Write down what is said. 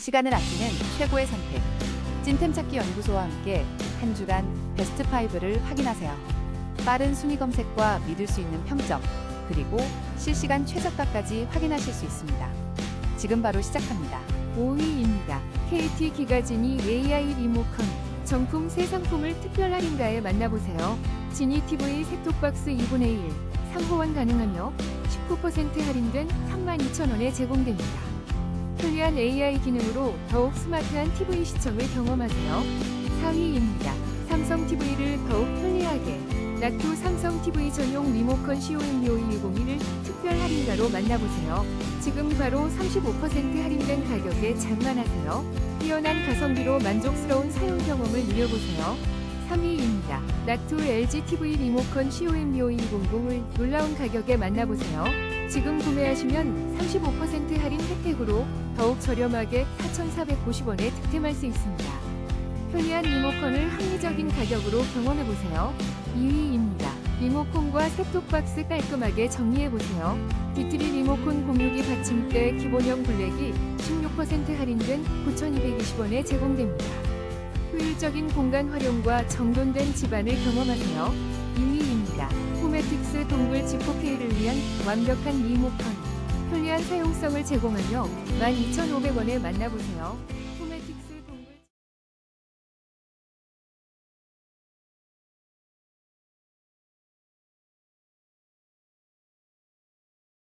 시간을 아끼는 최고의 선택. 찐템 찾기 연구소와 함께 한 주간 베스트 5를 확인하세요. 빠른 순위 검색과 믿을 수 있는 평점, 그리고 실시간 최저가까지 확인하실 수 있습니다. 지금 바로 시작합니다. 5위입니다. KT 기가지니 AI 리모컨 정품 새 상품을 특별 할인가에 만나보세요. 지니 TV 셋톱박스 2분의 1 3호환 가능하며 19% 할인된 32,000원에 제공됩니다. 편리한 AI 기능으로 더욱 스마트한 TV 시청을 경험하세요. 4위입니다. 삼성 TV를 더욱 편리하게 낙투 삼성 TV 전용 리모컨 COM25101을 특별 할인가로 만나보세요. 지금 바로 35% 할인된 가격에 장만하세요. 뛰어난 가성비로 만족스러운 사용 경험을 누려보세요. 3위입니다. 낙투 LG TV 리모컨 COM25100을 놀라운 가격에 만나보세요. 지금 구매하시면 35% 할인 혜택으로 더욱 저렴하게 4,490원에 득템할 수 있습니다. 편리한 리모컨을 합리적인 가격으로 경험해보세요. 2위입니다. 리모컨과 셋톱박스 깔끔하게 정리해보세요. 뒤틀이 리모컨 공유기 받침대 기본형 블랙이 16% 할인된 9,220원에 제공됩니다. 효율적인 공간 활용과 정돈된 집안을 경험하세요. 2위입니다. 호메틱스 동굴 지포케이를 위한 완벽한 리모컨. 편리한 사용성을 제공하며 12,500원에 만나보세요.